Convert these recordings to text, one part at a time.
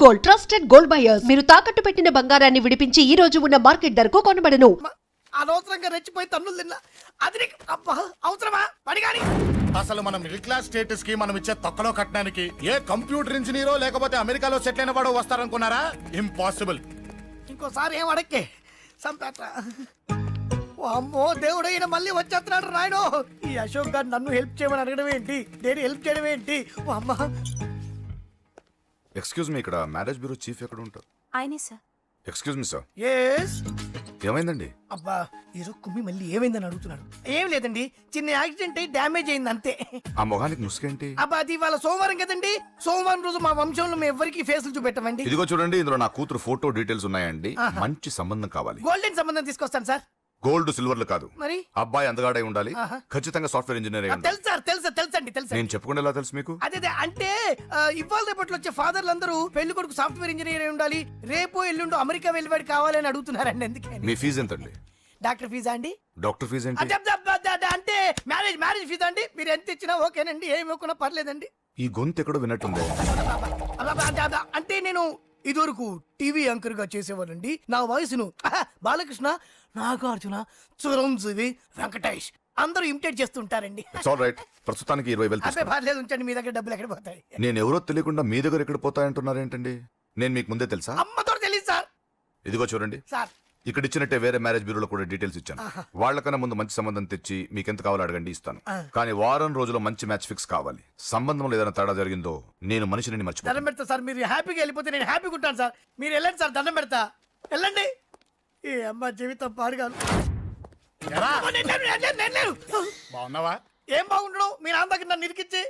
Gold trusted gold buyers మీరు తాకట్టు పెట్టిన బంగారాన్ని విడిపించి ఈ రోజు ఉన్న మార్కెట్ ధరకు కొనబడను. అనవసరంగా రెచ్చిపోయి తన్నులు తిన్నా. అది నీకు అబ్బా అవసరమా? పడిగాని అసలు మన మిడిల్ క్లాస్ స్టేటస్కి మనం ఇచ్చే తొక్కలో కట్టడానికి ఏ కంప్యూటర్ ఇంజనీరో లేకపోతే అమెరికాలో సెటిల్ అయిన వాడు వస్తారనుకున్నారా? ఇంపాసిబుల్ ఇంకోసారి ఏం అడక్కే? సంపేట ఓ అమ్మో దేవుడు ఈయన మళ్ళీ వచ్చేస్తున్నాడు రాయడు. ఈ అశోక్ గారు నన్ను హెల్ప్ చేయమని అడగడం ఏంటి? నేను హెల్ప్ చేయడం ఏంటి? ఓ అమ్మ. ఎక్స్క్యూజ్ మీ ఇక్కడ మ్యారేజ్ బ్యూరో చీఫ్ ఎక్కడ ఉంటారు ఆయనే sir. Excuse me sir yes ఏమైందండి? అబ్బా ఈరోజు కుమ్మి మళ్ళీ ఏమైందని అడుగుతున్నాడు. ఏం లేదండి చిన్న యాక్సిడెంట్ అయి డ్యామేజ్ అయింది అంతే. ఆ మొహానికి ముసుకేంటి? అబ్బా అది ఇవాళ సోమవారం కదండి. సోమవారం రోజు మా వంశంలో మేము ఎవరికి ఫేసులు చూపెట్టమండి. ఇదిగో చూడండి ఇందులో నా కూతురు ఫోటో డీటెయిల్స్ ఉన్నాయండి. మంచి సంబంధం కావాలి. గోల్డెన్ సంబంధం తీసుకొస్తాను సార్. గోల్డ్ సిల్వర్లు కాదు. మరి? అబ్బాయి అందగాడై ఉండాలి. ఖచ్చితంగా సాఫ్ట్వేర్ ఇంజనీర్ అయి ఉండాలి. తెలుసు సార్ తెలుసా తెలుసండి తెలుసా నేను చెప్పకుండా ఎలా తెలుసు మీకు? అదే అదే అంటే ఇవాళ రేపట్లో వచ్చే ఫాదర్లు అందరూ పెళ్ళి కొడుకు సాఫ్ట్వేర్ ఇంజనీర్ అయి ఉండాలి. రేపు ఎల్లుండు అమెరికా వెళ్ళివాడు కావాలని అడుగుతున్నారండి ఎందుకే మీ ఫీజు ఎంతండి? డాక్టర్ ఫీజా అండి? డాక్టర్ ఫీజు ఏంటి? అదే, అంటే మ్యారేజ్ మ్యారేజ్ ఫీజా అండి? మీరు ఎంత ఇచ్చినా ఓకేనండి ఏమి ఇవ్వకున్నా పర్లేదండి. ఈ గొంతు ఎక్కడో అదే, అంటే నేను ఇదివరకు టీవీ యాంకర్గా చేసేవాడండి నా వయసును బాలకృష్ణ నాగార్జున చిరంజీవి వెంకటేష్ అందరూ ఇమిటేట్ చేస్తుంటారండి. రైట్ ప్రస్తుతానికి ఇరవై వేలు తీసుకోండి పర్లేదు ఉంచండి మీ దగ్గర డబ్బులు ఎక్కడ పోతాయి? నేను ఎవరో తెలియకుండా మీ దగ్గర ఎక్కడ పోతాయంటున్నారేంటండి? నేను మీకు ముందే తెలుసా? అమ్మతో తెలియదు సార్. ఇదిగో చూడండి. సార్. ఇక్కడ ఇచ్చినట్టే వేరే మ్యారేజ్ బ్యూరోలో కూడా డీటెయిల్స్ ఇచ్చాను. వాళ్ళకన్నా ముందు మంచి సంబంధం తెచ్చి మీకు ఎంత కావాలో అడగండి ఇస్తాను. కానీ వారం రోజుల్లో మంచి మ్యాచ్ ఫిక్స్ కావాలి. సంబంధంలో ఏదైనా తేడా జరిగిందో నేను మనిషిని మర్చిపోతాను దండం పెడతా సార్ మీరు హ్యాపీగా వెళ్ళిపోతే నేను హ్యాపీగా ఉంటాను సార్. మీరు వెళ్ళండి సార్ దండం పెడతా. వెళ్ళండి. ఏ అమ్మ జీవితం పాడుగాను. ఎరా. అమ్మో, నేను లేను, నేను లేను, నేను లేను. బాగున్నావా? ఏం బాగుండడం? మీ నాన్న దగ్గర నన్ను ఇరికిచ్చి.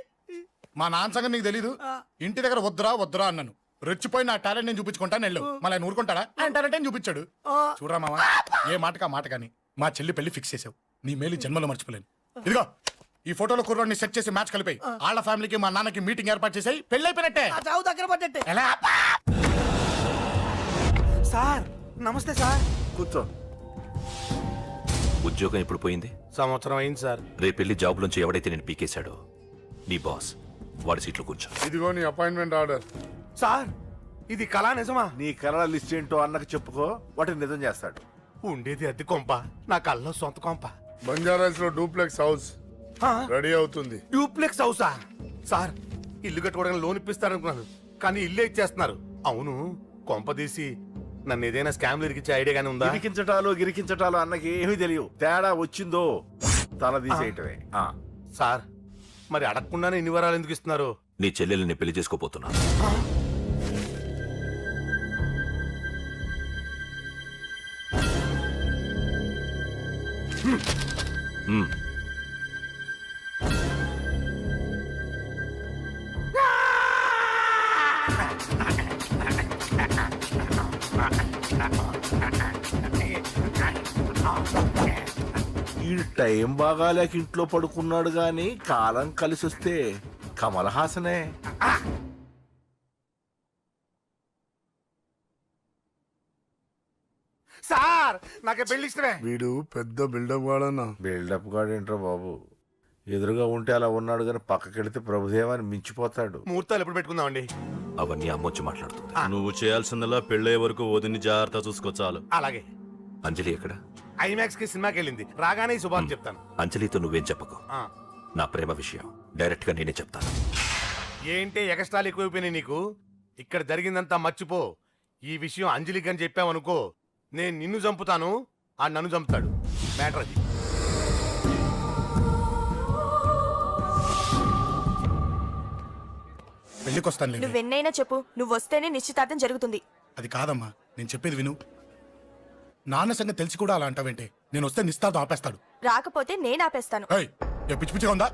మా నాన్న సంగతి నీకు తెలీదు. ఇంటి దగ్గర వద్దురా వద్దురా అన్నాను. రెచ్చిపోయి నా టాలెంట్ నేను చూపించుకుంటాను వెళ్ళు. మళ్ళీ ఆయన ఊరుకుంటాడా? ఆయన టాలెంట్ ఏం చూపించాడు? చూడరా మావా ఏ మాటకా మాట కానీ మా చెల్లి పెళ్ళి ఫిక్స్ చేసావు నీ మేలు జన్మలో మర్చిపోలేను. ఇదిగో ఈ ఫోటోలో కుర్రోడిని సెట్ చేసి మ్యాచ్ కలిపాయి. వాళ్ళ ఫ్యామిలీకి మా నాన్నకి మీటింగ్ ఏర్పాటు చేసాయి. పెళ్ళి అయిపోయినట్టే. చావు దగ్గర పడ్డట్టే. ఎలా? సార్ నమస్తే సార్. కూర్చో. ఉద్యోగం ఎప్పుడు పోయింది? సంవత్సరం అయింది సార్. రేపెళ్ళి జాబ్ నుంచి ఎవడైతే నేను పీకేశాడో నీ బాస్ వాడి సీట్లో కూర్చో. ఇదిగో నీ అపాయింట్మెంట్ ఆర్డర్ సార్ ఇది కళా నిజమా? నీ కలర్ లిస్ట్ ఏంటో అన్నకు చెప్పుకో వాటిని నిజం చేస్తాడు. ఉండేది అద్దె కొంప నా కళ్ళలో సొంత కొంప. బంజారాస్లో డూప్లెక్స్ హౌస్. రెడీ అవుతుంది. డూప్లెక్స్ హౌసా? సార్ ఇల్లు కట్టుకోవడానికి లోన్ ఇప్పిస్తారనుకున్నాను కానీ ఇల్లే ఇచ్చేస్తున్నారు. అవును కొంప తీసి నన్ను ఏదైనా స్కామ్ ఇరికిచ్చే ఐడియా గానీ ఉందా? గిరికించటాలు గిరికించటాలు అన్నకి ఏమీ తెలియవు. తేడా వచ్చిందో తల తీసేయటమే. ఆ. సార్ మరి అడగకుండానే ఇన్ని వరాలు ఎందుకు ఇస్తున్నారు? నీ చెల్లెల్ని పెళ్ళి చేసుకోపోతున్నా ఈ టైం బాగాలేక ఇంట్లో పడుకున్నాడు గాని కాలం కలిసి వస్తే కమల్ హాసనే సార్ నాకే పెళ్ళి ఇష్టమే. వీడు పెద్ద బిల్డప్ వాడన్నా బిల్డప్ గాడేంట్రా బాబు? ఎదురుగా ఉంటే అలా ఉన్నాడు గాని పక్కకెడితే ప్రభుదేవాన్ని మించిపోతాడు. ముహూర్తాలు ఎప్పుడు పెట్టుకుందామండి? అవన్నీ అమ్మొచ్చి మాట్లాడుతుంది. నువ్వు చేయాల్సిందల్లా పెళ్ళే వరకు వదిని జాగ్రత్త చూసుకో చాలు. అలాగే. అంజలి ఎక్కడ? ఐమాక్స్కి సినిమాకి వెళ్ళింది. రాగానే ఈ శుభాన్ని చెప్తాను. అంజలితో నువ్వేం చెప్పకు. ఆ. నా ప్రేమ విషయం. డైరెక్ట్గా నేనే చెప్తాను. ఏంటి ఎగస్ట్రాలు ఎక్కువైపోయినాయి నీకు? ఇక్కడ జరిగిందంతా మర్చిపో. ఈ విషయం అంజలికి అని చెప్పావనుకో నేను నిన్ను చంపుతాను ఆ నన్ను చంపుతాడు. మ్యాటర్ అది. పెళ్ళికి వస్తాను లేదు నువ్వెన్నైనా చెప్పు నువ్వు వస్తేనే నిశ్చితార్థం జరుగుతుంది. అది కాదమ్మా నేను చెప్పేది విను. నాన్న సంగతి తెలిసి కూడా అలా అంటావేంటి నేను వస్తే నిస్తాతో ఆపేస్తాడు. రాకపోతే నేను ఆపేస్తాను. ఏయ్ ఏ పిచ్చి పిచ్చిగా ఉందా?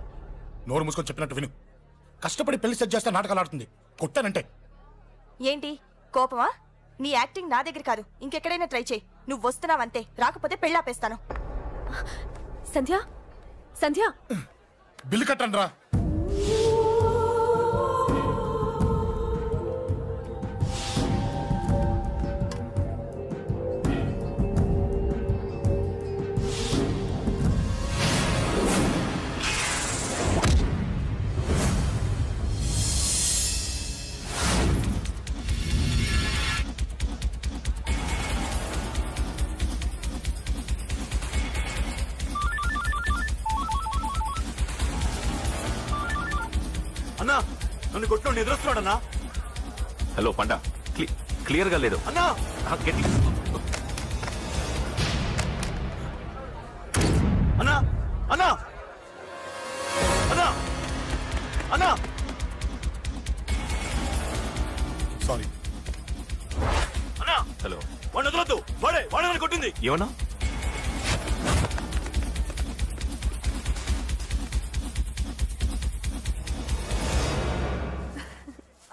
నోరు మూసుకొని చెప్పినట్టు విను. కష్టపడి పెళ్ళి సెట్ చేస్తే నాటకాలు ఆడుతుంది. కొట్టానంటే. ఏంటి? కోపమా? నీ యాక్టింగ్ నా దగ్గర కాదు. ఇంకెక్కడైనా ట్రై చేయి. నువ్వు వస్తున్నావంతే. రాకపోతే పెళ్ళి ఆపేస్తాను సంధ్య? సంధ్య? బిల్లు కట్టండి రా నన్ను కొట్టు ఎదురొస్తున్నాడన్నా హలో పండ. క్లి- క్లియర్గా లేదు. అన్నా! అన్నా! అన్నా! అన్నా! అన్నా! సారీ అన్నా! హలో. వాడిని వదలొద్దు. వాడే వాడే నన్ను కొట్టింది. ఏమన్నా?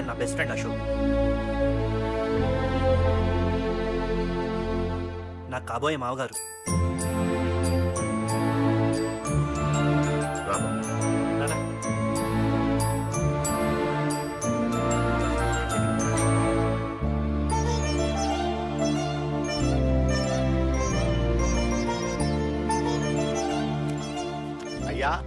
అంకుల్ ఇతను నా బెస్ట్ ఫ్రెండ్ అశోక్. నా కాబోయే మావగారు. అయ్యా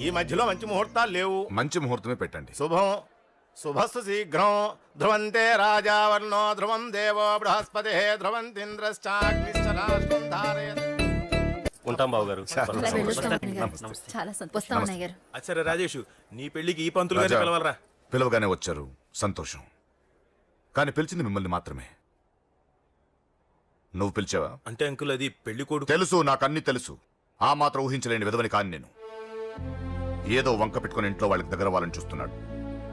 ఈ మధ్యలో మంచి ముహూర్తాలు లేవు. మంచి ముహూర్తమే పెట్టండి. శుభం. శుభస్సు శీఘ్రం ధ్రువంతే రాజా వర్ణో ధ్రువం దేవో బృహస్పతి ధ్రువంతింద్రశ్చాగ్నిశ్చరాష్ట్రం ధారయత్ ఉంటాం బాబు గారు. చాలా సంతోషం. అన్నయ్య గారు. అచ్చరే రాజేష్ నీ పెళ్ళికి ఈ పంతులు గారిని రాజా, పిలవాలరా? పిలవగానే వచ్చారు. సంతోషం. కానీ పిలిచింది మిమ్మల్ని మాత్రమే. నువ్వు పిలిచావా? అంటే అంకుల్ అది పెళ్ళి కొడుకు తెలుసు నాకు అన్ని తెలుసు. ఆ మాత్రం ఊహించలేని విధవని కాని నేను. ఏదో వంక పెట్టుకుని ఇంట్లో వాళ్ళకి దగ్గర వాళ్ళని చూస్తున్నాడు.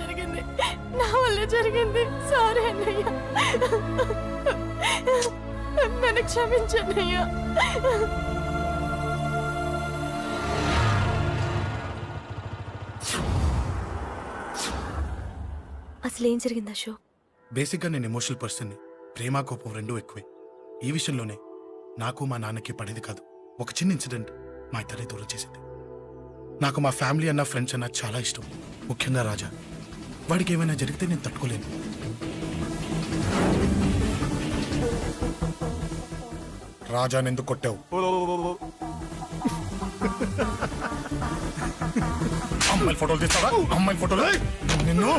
జరిగింది. నా వల్ల జరిగింది. సారీ అన్నయ్య. నన్ను క్షమించన్నయ్య అసలు ఏం జరిగింది అశోక్? బేసిక్గా నేను ఎమోషనల్ పర్సన్ని ప్రేమ కోపం రెండూ ఎక్కువే. ఈ విషయంలోనే నాకు మా నాన్నకి పడేది కాదు. ఒక చిన్న ఇన్సిడెంట్ మా ఇద్దరిని దూరం చేసింది. నాకు మా ఫ్యామిలీ అన్న ఫ్రెండ్స్ అన్న చాలా ఇష్టం. ముఖ్యంగా రాజా. వాడికి ఏమైనా జరిగితే నేను తట్టుకోలేను. రాజాని ఎందుకు కొట్టావు? అమ్మాయిల ఫోటోలు తీస్తావా? అమ్మాయిల ఫోటోలు? నిన్ను?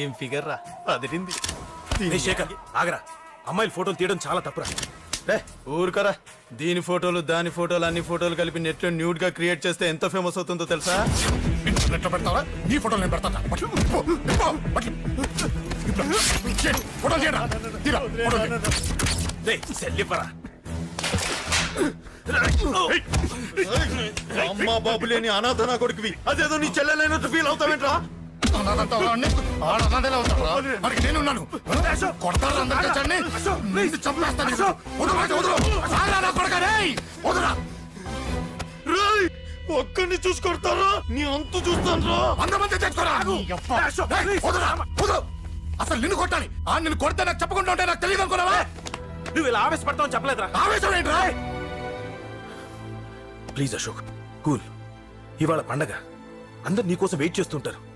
ఏం ఫిగర్ రా అదిరింది శేఖర్ ఆగరా. అమ్మాయిల ఫోటోలు తీయడం చాలా తప్పురా. రే ఊరుకరా. దీని ఫోటోలు దాని ఫోటోలు అన్ని ఫోటోలు కలిపి నెట్లో న్యూడ్గా క్రియేట్ చేస్తే ఎంత ఫేమస్ అవుతుందో తెలుసా? ఇంటర్నెట్లో పెడతావా? నీ ఫోటోలు నేను పెడతాను? చేయరా తీరా సెల్లిపరా అమ్మా బాబు లేని అనాథ నా కొడుకువి. అదేదో నీ చెల్లెలైనట్టు ఫీల్ అవుతావేంట్రా? నేను ఉన్నాను. కొడతారు చంపేస్తాను. వదరు రాజు, వదరు. చాలా నా. వదరా రేయ్. ఒక్కడిని అంతు చూస్తాను తెచ్చుకోరా. వదరు. అసలు నిన్ను కొట్టాలి. ఆ నిన్ను కొడితే నాకు చెప్పకుండా ఉంటే నాకు తెలియదు అనుకున్నావా? నువ్వు ఇలా ఆవేశపడతావు చెప్పలేదురా. ఆవేశం ఏంట్రా? Please Ashok cool. ఇవాళ పండగ. అందరు నీకోసం వెయిట్ చేస్తుంటారు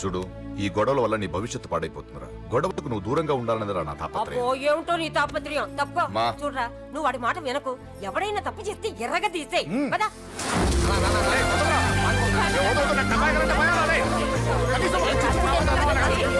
చూడు ఈ గొడవల వల్ల నీ భవిష్యత్తు పాడైపోతుందిరా గొడవకు నువ్వు దూరంగా ఉండాలనేదిరా నా అబ్బో తాపత్రయం ఏమిటో నీ తాపత్రయం తప్ప మా. చూడరా నువ్వు వాడి మాట వినకు ఎవడైనా తప్పు చేస్తే ఎర్రగా తీసేయ్ పదా ఎలా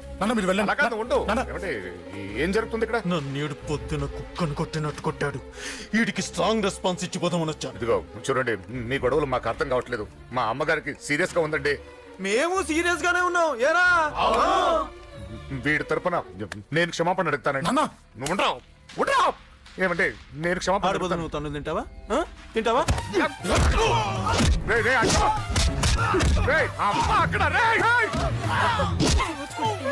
నాన్న మీరు వెళ్ళండి. అలా కాదు ఉండు. నాన్న, ఏమంటే, ఏం జరుగుతుంది ఇక్కడ? నన్నేడు పొద్దున కుక్కను కొట్టినట్టు కొట్టాడు. వీడికి స్ట్రాంగ్ రెస్పాన్స్ ఇచ్చిపోదామని వచ్చాను. ఇదిగో చూడండి మీ గొడవలు మాకు అర్థం కావట్లేదు. మా అమ్మగారికి సీరియస్గా ఉందండి. మేము సీరియస్ గానే ఉన్నాం. ఏరా? వీడి తరపున నేను క్షమాపణ అడుగుతానండి. నాన్న. నువ్వు ఉండరావు ఉండరావు ఏమంటే నేను క్షమాపణ అడుగుతాను నువ్వు తను తింటావా? ఆ? తింటావా? రేయ్, రేయ్, అక్కడ. రేయ్, అమ్మ అక్కడ రేయ్, రేయ్. Oh!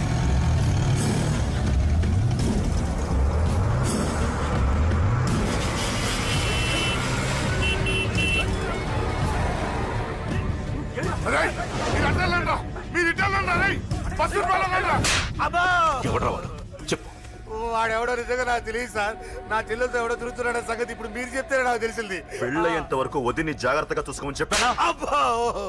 ఎవడ్రా వాడు? చెప్పు. వాడెవడో నిజంగా నాకు తెలియదు సార్. నా చెల్లెలతో ఎవడో తిరుగుతున్నాడన్న సంగతి ఇప్పుడు మీరు చెప్తేనే నాకు తెలిసింది. పెళ్ళయ్యేంత వరకు వదిని జాగ్రత్తగా చూసుకోమని చెప్పానా? అబ్బా!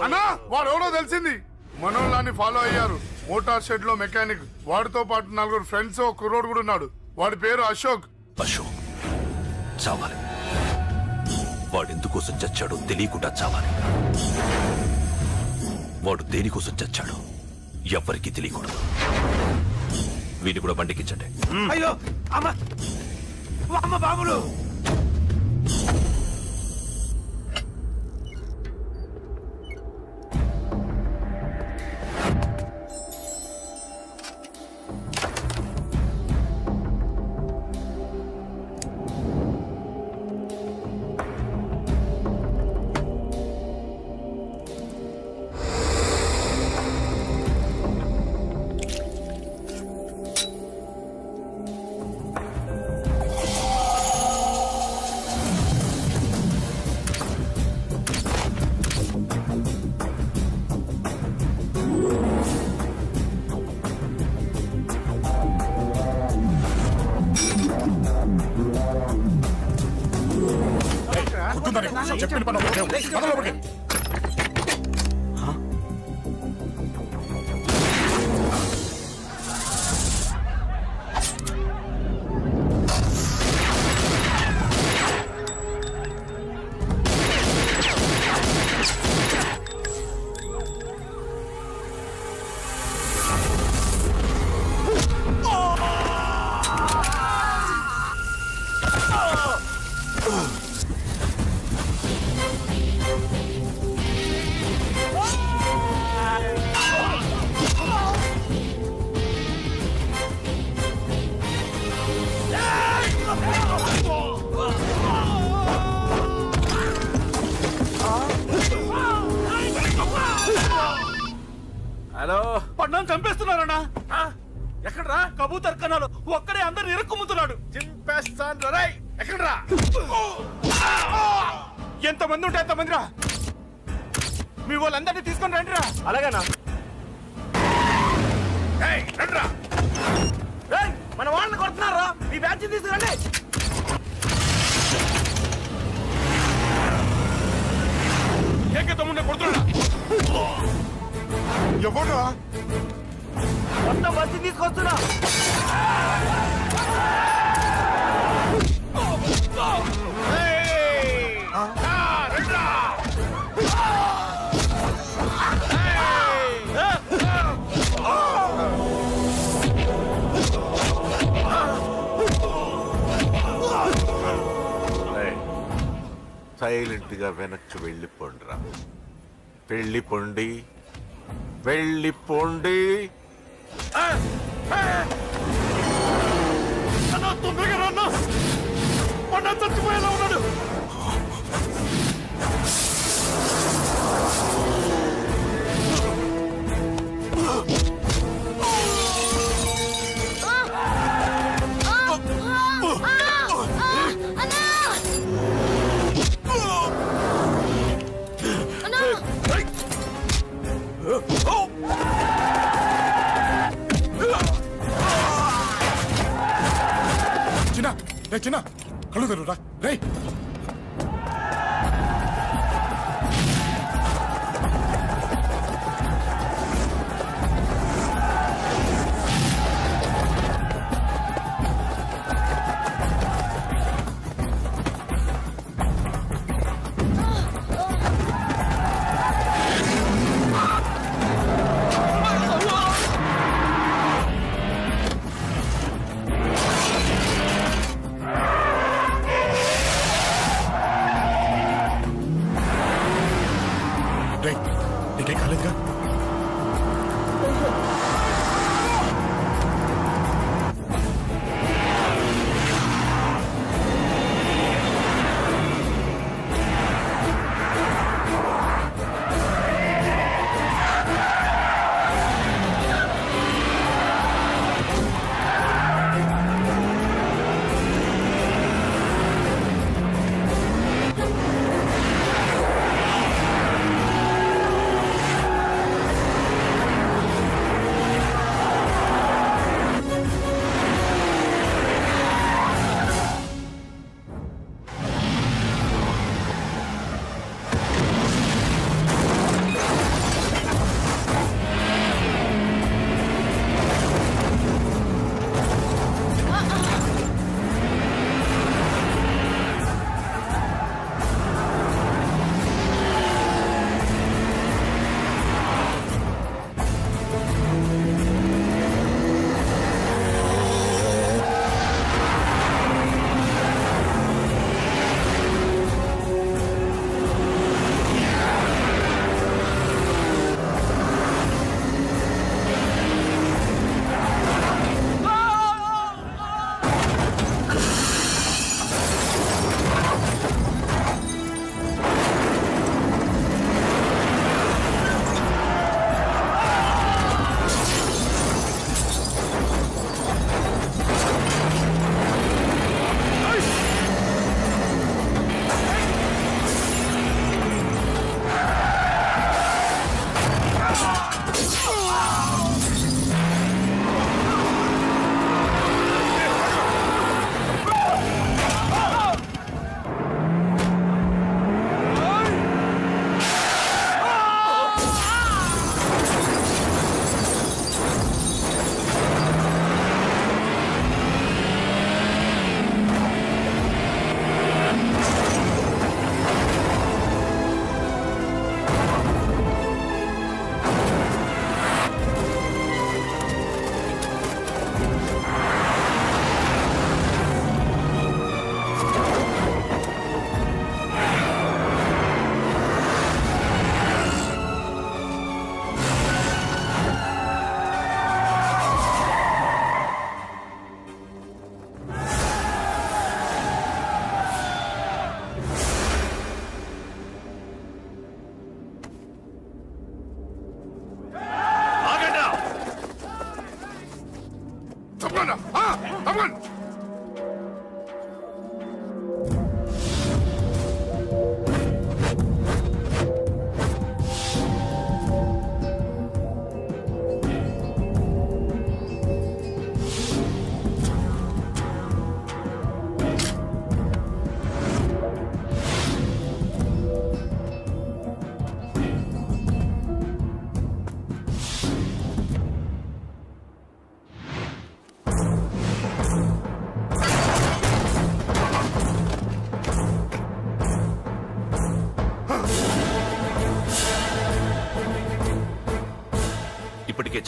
అన్నా వాడు ఎవడో తెలిసింది. మనోళ్ళని ఫాలో అయ్యారు. మోటార్ షెడ్లో మెకానిక్ వాడితో పాటు నలుగురు ఫ్రెండ్స్ ఒక కుర్రోడు కూడా ఉన్నాడు. వాడి పేరు అశోక్. అశోక్ చావాలి. వాడెందుకోసం చచ్చాడో తెలియకుండా చావాలి. వాడు దేనికోసం చచ్చాడు ఎవరికి తెలియకూడదు. వీటి కూడా బండికించండి. అయ్యో అమ్మ బాబులు! చెప్పిన పని ఒకటే చంపేస్తున్నారన్నా ఎక్కడ్రా? కబూతర్ కన్నాలు. ఒక్కడే అందరు ఇరుక్కుముతున్నాడు చింపేస్తాను రే ఎక్కడ్రా? ఎంతమంది ఉంటే ఎంతమంది రా మీ వాళ్ళందరినీ తీసుకొని రండి రా అలాగేనా రండ్రా. మన వాళ్ళని కొడుతున్నారా? ఈ బ్యాచ్ తీసుకురండి. ఏకే తమ్ముడిని కొడుతున్నా ఎవడ్రా? మొత్తం బస్సు తీసుకొస్తున్నా. సైలెంట్గా వెనక్కి వెళ్ళిపోండిరా వెళ్ళిపోండి. వెళ్ళిపోండి. అన్న తొందరగా రా అన్న మొన్న చచ్చిపోయేలా చిన్న కళ్ళు తెరురా రే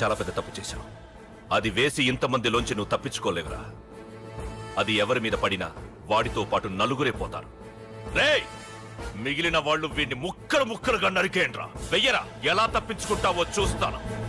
చాలా పెద్ద తప్పు చేశావు. అది వేసి ఇంతమందిలోంచి నువ్వు తప్పించుకోలేవురా. అది ఎవరి మీద పడినా వాడితో పాటు నలుగురే పోతారు. రేయ్! మిగిలిన వాళ్ళు వీడిని ముక్కలు ముక్కలుగా నరికేయండ్రా. వెయ్యరా! ఎలా తప్పించుకుంటావో చూస్తాను.